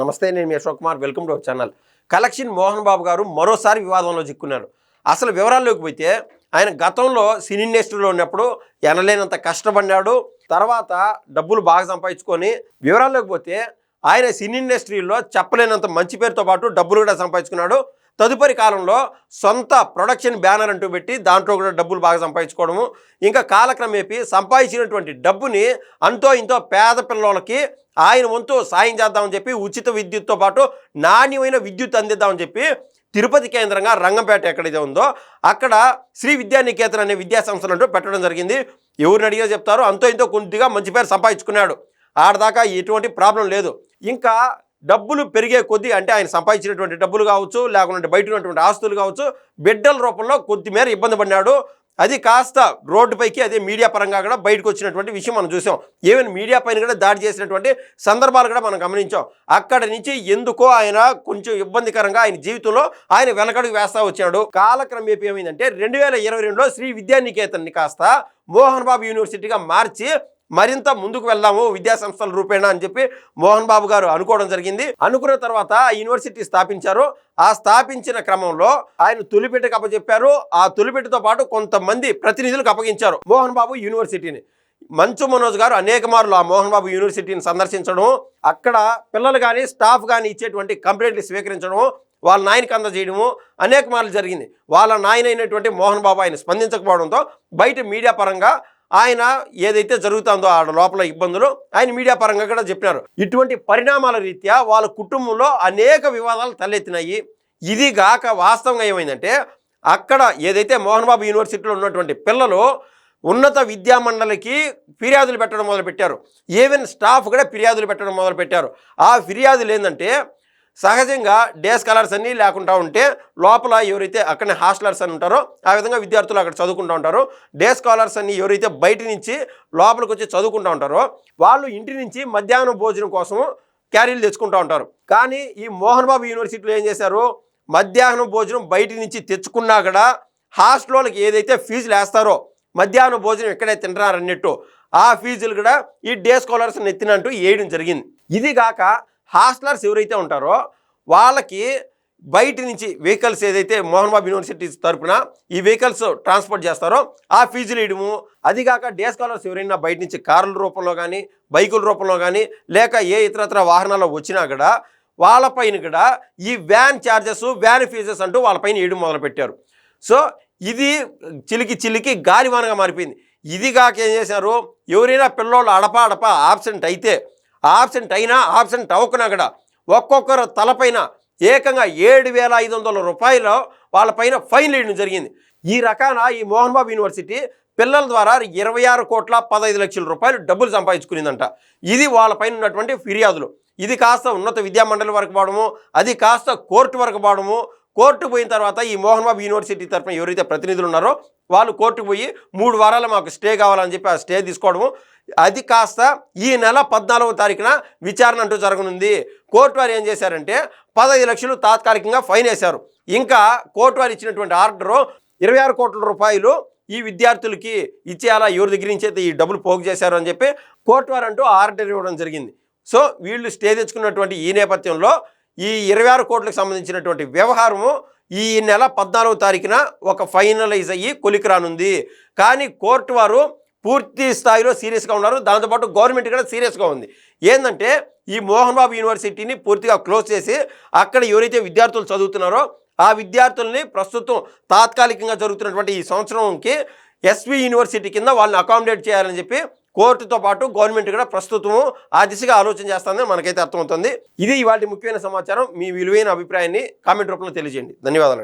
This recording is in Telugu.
నమస్తే నేను మీ Ashok Kumar. Welcome to our channel. Collection Mohan Babu garu మరోసారి వివాదంలో చిక్కున్నారు. అసలు వివరాల్లోకి పోతే ఆయన గతంలో సినీ ఇండస్ట్రీలో ఉన్నప్పుడు ఎనలేనంత కష్టపడ్డాడు. తర్వాత డబ్బులు బాగా సంపాదించుకొని వివరాల్లోకి పోతే ఆయన సినీ ఇండస్ట్రీలో చెప్పలేనంత మంచి పేరుతో పాటు డబ్బులు కూడా సంపాదించుకున్నాడు. తదుపరి కాలంలో సొంత ప్రొడక్షన్ బ్యానర్ అంటూ పెట్టి దాంట్లో కూడా డబ్బులు బాగా సంపాదించుకోవడము. ఇంకా కాలక్రమేపీ సంపాదించినటువంటి డబ్బుని అంతో ఇంతో పేద పిల్లలకి ఆయన వంతు సాయం చేద్దామని చెప్పి ఉచిత విద్యుత్తో పాటు నాణ్యమైన విద్యుత్ అందిద్దామని చెప్పి తిరుపతి కేంద్రంగా రంగంపేట ఎక్కడైతే ఉందో అక్కడ శ్రీ విద్యానికేతన్ అనే విద్యా సంస్థలు అంటూ పెట్టడం జరిగింది. ఎవరిని అడిగా చెప్తారో. అంతో ఇంతో కొద్దిగా మంచి పేరు సంపాదించుకున్నాడు. ఆడదాకా ఎటువంటి ప్రాబ్లం లేదు. ఇంకా డబ్బులు పెరిగే కొద్దీ అంటే ఆయన సంపాదించినటువంటి డబ్బులు కావచ్చు లేకుంటే బయట ఉన్నటువంటి ఆస్తులు కావచ్చు బిడ్డల రూపంలో కొద్దిమేర ఇబ్బంది పడినాడు అది కాస్త రోడ్డుపైకి అదే మీడియా పరంగా కూడా బయటకు వచ్చినటువంటి విషయం మనం చూసాం. ఈవెన్ మీడియా పైన కూడా దాడి చేసినటువంటి సందర్భాలు కూడా మనం గమనించాం. అక్కడి నుంచి ఎందుకో ఆయన కొంచెం ఇబ్బందికరంగా ఆయన జీవితంలో ఆయన వెనకడుగు వేస్తా వచ్చాడు. కాలక్రమేపీ ఏమైందంటే రెండు వేల ఇరవై రెండులో శ్రీ విద్యానికేతన్ని కాస్త మోహన్ బాబు యూనివర్సిటీగా మార్చి మరింత ముందుకు వెళ్దాము విద్యా సంస్థల రూపేణా అని చెప్పి మోహన్ బాబు గారు అనుకోవడం జరిగింది. అనుకున్న తర్వాత ఆ యూనివర్సిటీ స్థాపించారు. ఆ స్థాపించిన క్రమంలో ఆయన తొలిపెట్టకు అప్పచెప్పారు. ఆ తొలిపెట్టుతో పాటు కొంతమంది ప్రతినిధులకు అప్పగించారు మోహన్ బాబు యూనివర్సిటీని. మంచు మనోజ్ గారు అనేక మార్లు ఆ మోహన్ బాబు యూనివర్సిటీని సందర్శించడం అక్కడ పిల్లలు కానీ స్టాఫ్ కానీ ఇచ్చేటువంటి కంప్లైంట్లు స్వీకరించడం వాళ్ళ నాయనకి అందజేయడము అనేక మార్లు జరిగింది. వాళ్ళ నాయన అయినటువంటి మోహన్ బాబు ఆయన స్పందించకపోవడంతో బయట మీడియా పరంగా ఆయన ఏదైతే జరుగుతుందో ఆ లోపల ఇబ్బందులు ఆయన మీడియా పరంగా కూడా చెప్పినారు. ఇటువంటి పరిణామాల రీత్యా వాళ్ళ కుటుంబంలో అనేక వివాదాలు తలెత్తినాయి. ఇది గాక వాస్తవంగా ఏమైందంటే అక్కడ ఏదైతే మోహన్ బాబు యూనివర్సిటీలో ఉన్నటువంటి పిల్లలు ఉన్నత విద్యా మండలికి ఫిర్యాదులు పెట్టడం మొదలుపెట్టారు. ఈవెన్ స్టాఫ్ కూడా ఫిర్యాదులు పెట్టడం మొదలుపెట్టారు. ఆ ఫిర్యాదులు ఏంటంటే సహజంగా డే స్కాలర్స్ అన్నీ లేకుండా ఉంటే లోపల ఎవరైతే అక్కడనే హాస్టలర్స్ అని ఉంటారో ఆ విధంగా విద్యార్థులు అక్కడ చదువుకుంటూ ఉంటారు. డే స్కాలర్స్ అన్ని ఎవరైతే బయట నుంచి లోపలికి వచ్చి చదువుకుంటూ ఉంటారో వాళ్ళు ఇంటి నుంచి మధ్యాహ్నం భోజనం కోసం క్యారీలు తెచ్చుకుంటూ ఉంటారు. కానీ ఈ మోహన్ బాబు యూనివర్సిటీలో ఏం చేశారు? మధ్యాహ్నం భోజనం బయట నుంచి తెచ్చుకున్నా కూడా హాస్టల్లోకి ఏదైతే ఫీజులు వేస్తారో మధ్యాహ్నం భోజనం ఎక్కడే తింటున్నారన్నట్టు ఆ ఫీజులు కూడా ఈ డే స్కాలర్స్ ఎత్తినట్టు వేయడం జరిగింది. ఇది కాక హాస్టలర్స్ ఎవరైతే ఉంటారో వాళ్ళకి బయట నుంచి వెహికల్స్ ఏదైతే మోహన్ బాబు యూనివర్సిటీ తరఫున ఈ వెహికల్స్ ట్రాన్స్పోర్ట్ చేస్తారో ఆ ఫీజులు వేయడము. అదిగాక డే స్కాలర్స్ ఎవరైనా బయట నుంచి కార్ల రూపంలో కానీ బైకుల రూపంలో కానీ లేక ఏ ఇతరత్ర వాహనాల్లో వచ్చినా కూడా వాళ్ళపైన కూడా ఈ వ్యాన్ ఛార్జెస్ వ్యాన్ ఫీజెస్ అంటూ వాళ్ళపైన వేయడం మొదలుపెట్టారు. సో ఇది చిలికి చిలికి గాలివానగా మారిపోయింది. ఇది కాక ఏం చేశారు? ఎవరైనా పిల్లోళ్ళు అడప అడప ఆబ్సెంట్ అయితే ఆబ్సెంట్ అయినా ఆబ్సెంట్ అవ్వకున్నా కూడా ఒక్కొక్కరు తలపైన ఏకంగా ఏడు వేల ఐదు వందల రూపాయలు వాళ్ళపైన ఫైన్ వేయడం జరిగింది. ఈ రకాన ఈ మోహన్ బాబు యూనివర్సిటీ పిల్లల ద్వారా ఇరవై ఆరు కోట్ల పదహైదు లక్షల రూపాయలు డబ్బులు సంపాదించుకునిందంట. ఇది వాళ్ళపైన ఉన్నటువంటి ఫిర్యాదులు. ఇది కాస్త ఉన్నత విద్యా మండలి వరకు పోవడము అది కాస్త కోర్టు వరకు పోవడము కోర్టు పోయిన తర్వాత ఈ మోహన్ బాబు యూనివర్సిటీ తరఫున ఎవరైతే ప్రతినిధులు ఉన్నారో వాళ్ళు కోర్టుకు పోయి మూడు వారాలు మాకు స్టే కావాలని చెప్పి ఆ స్టే తీసుకోవడము. అది కాస్త ఈ నెల పద్నాలుగవ తారీఖున విచారణ అంటూ జరగనుంది. కోర్టు వారు ఏం చేశారంటే పదహైదు లక్షలు తాత్కాలికంగా ఫైన్ వేశారు. ఇంకా కోర్టు వారు ఇచ్చినటువంటి ఆర్డరు ఇరవై ఆరు కోట్ల రూపాయలు ఈ విద్యార్థులకి ఇచ్చేయాలా? ఎవరి దగ్గర నుంచి అయితే ఈ డబ్బులు పోగు చేశారు అని చెప్పి కోర్టు వారు అంటూ ఆర్డర్ ఇవ్వడం జరిగింది. సో వీళ్ళు స్టే తెచ్చుకున్నటువంటి ఈ నేపథ్యంలో ఈ ఇరవై ఆరు కోట్లకు సంబంధించినటువంటి వ్యవహారము ఈ నెల పద్నాలుగో తారీఖున ఒక ఫైనలైజ్ అయ్యి కొలికి రానుంది. కానీ కోర్టు వారు పూర్తి స్థాయిలో సీరియస్గా ఉన్నారు. దాంతోపాటు గవర్నమెంట్ కూడా సీరియస్గా ఉంది. ఏంటంటే ఈ మోహన్ బాబు యూనివర్సిటీని పూర్తిగా క్లోజ్ చేసి అక్కడ ఎవరైతే విద్యార్థులు చదువుతున్నారో ఆ విద్యార్థుల్ని ప్రస్తుతం తాత్కాలికంగా జరుగుతున్నటువంటి ఈ సంవత్సరంకి ఎస్వి యూనివర్సిటీ కింద వాళ్ళని అకామిడేట్ చేయాలని చెప్పి కోర్టుతో పాటు గవర్నమెంట్ కూడా ప్రస్తుతము ఆ దిశగా ఆలోచన చేస్తుందని మనకైతే అర్థమవుతుంది. ఇది ఇవాళ ముఖ్యమైన సమాచారం. మీ విలువైన అభిప్రాయాన్ని కామెంట్ రూపంలో తెలియజేయండి. ధన్యవాదాలు